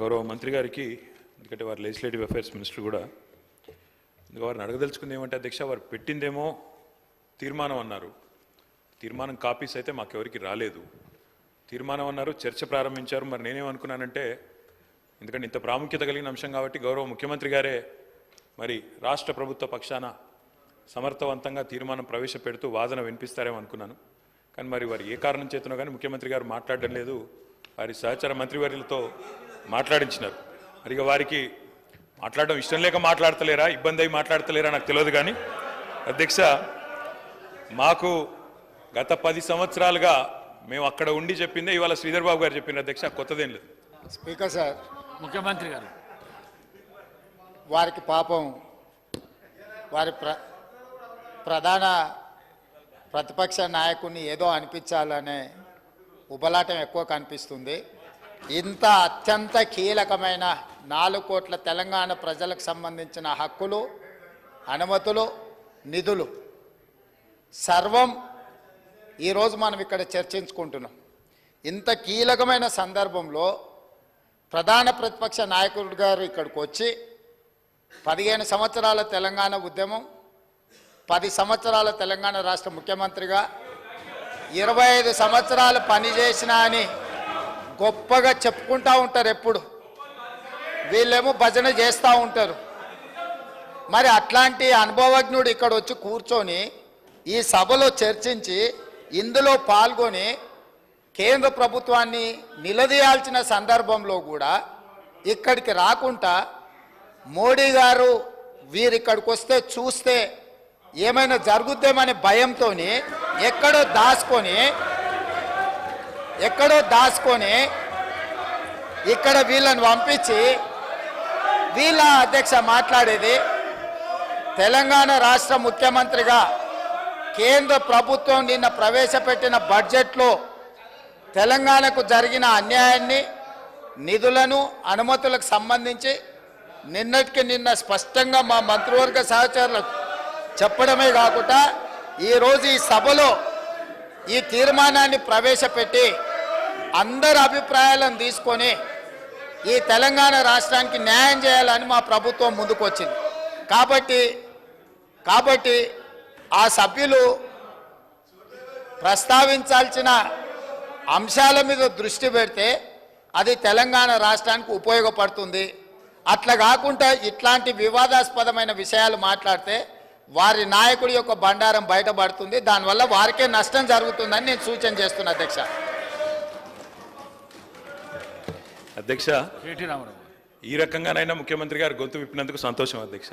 గౌరవ మంత్రి గారికి ఎందుకంటే వారు లెజిస్లేటివ్ అఫైర్స్ మినిస్టర్ కూడా ఇంకా వారిని అడగదలుచుకుంది ఏమంటే అధ్యక్ష వారు పెట్టిందేమో తీర్మానం అన్నారు. తీర్మానం కాపీస్ అయితే మాకెవరికి రాలేదు. తీర్మానం అన్నారు చర్చ ప్రారంభించారు. మరి నేనేమనుకున్నానంటే ఎందుకంటే ఇంత ప్రాముఖ్యత కలిగిన అంశం కాబట్టి గౌరవ ముఖ్యమంత్రి గారే మరి రాష్ట్ర ప్రభుత్వ పక్షాన సమర్థవంతంగా తీర్మానం ప్రవేశపెడుతూ వాదన వినిపిస్తారేమో అనుకున్నాను. కానీ మరి వారు ఏ కారణం చేతనో కానీ ముఖ్యమంత్రి గారు మాట్లాడడం లేదు. వారి సహచర మంత్రివర్యులతో మాట్లాడించినారు. మరి ఇక వారికి మాట్లాడడం ఇష్టం లేక మాట్లాడతలేరా? ఇబ్బంది అయి మాట్లాడతలేరా? నాకు తెలియదు కానీ. అధ్యక్ష మాకు గత పది సంవత్సరాలుగా మేము అక్కడ ఉండి చెప్పిందే ఇవాళ శ్రీధర్ బాబు గారు చెప్పింది అధ్యక్ష. కొత్తదేం లేదు. Speaker sir. ముఖ్యమంత్రి గారు. వారికి పాపం. వారి ప్ర ప్రధాన ప్రతిపక్ష నాయకుడిని ఏదో అనిపించాలనే ఉబలాటం ఎక్కువ కనిపిస్తుంది. ఇంత అత్యంత కీలకమైన నాలుగు కోట్ల తెలంగాణ ప్రజలకు సంబంధించిన హక్కులు అనుమతులు నిధులు. సర్వం ఈరోజు మనం ఇక్కడ చర్చించుకుంటున్నాం. ఇంత కీలకమైన సందర్భంలో ప్రధాన ప్రతిపక్ష నాయకుడు గారు ఇక్కడికి వచ్చి పదిహేను సంవత్సరాల తెలంగాణ ఉద్యమం పది సంవత్సరాల తెలంగాణ రాష్ట్ర ముఖ్యమంత్రిగా ఇరవై ఐదు సంవత్సరాలు పనిచేసిన అని గొప్పగా చెప్పుకుంటూ ఉంటారు ఎప్పుడు. వీళ్ళేమో భజన చేస్తూ ఉంటారు. మరి అట్లాంటి అనుభవజ్ఞుడు ఇక్కడ వచ్చి కూర్చొని ఈ సభలో చర్చించి ఇందులో పాల్గొని కేంద్ర ప్రభుత్వాన్ని నిలదీయాల్సిన సందర్భంలో కూడా ఇక్కడికి రాకుండా మోడీ గారు వీరిక్కడికి వస్తే చూస్తే ఏమైనా జరుగుద్దేమనే భయంతో ఎక్కడో దాచుకొని ఎక్కడో దాచుకొని ఇక్కడ వీళ్ళని పంపించి వీళ్ళ అధ్యక్ష మాట్లాడేది తెలంగాణ రాష్ట్ర ముఖ్యమంత్రిగా కేంద్ర ప్రభుత్వం నిన్న ప్రవేశపెట్టిన బడ్జెట్లో తెలంగాణకు జరిగిన అన్యాయాన్ని నిధులను అనుమతులకు సంబంధించి నిన్నటికి నిన్న స్పష్టంగా మా మంత్రివర్గ సహచరులకు చెప్పడమే కాకుండా ఈరోజు ఈ సభలో ఈ తీర్మానాన్ని ప్రవేశపెట్టి అందరి అభిప్రాయాలను తీసుకొని ఈ తెలంగాణ రాష్ట్రానికి న్యాయం చేయాలని మా ప్రభుత్వం ముందుకొచ్చింది. కాబట్టి కాబట్టి ఆ సభ్యులు ప్రస్తావించాల్సిన అంశాల మీద దృష్టి పెడితే అది తెలంగాణ రాష్ట్రానికి ఉపయోగపడుతుంది. అట్లా కాకుండా ఇట్లాంటి వివాదాస్పదమైన విషయాలు మాట్లాడితే వారి నాయకుడి యొక్క బండారం బయటపడుతుంది. దానివల్ల వారికే నష్టం జరుగుతుందని నేను సూచన చేస్తున్నా అధ్యక్ష. అధ్యక్ష. ఈ రకంగానైనా ముఖ్యమంత్రి గారు గొంతు విప్పినందుకు సంతోషం అధ్యక్ష.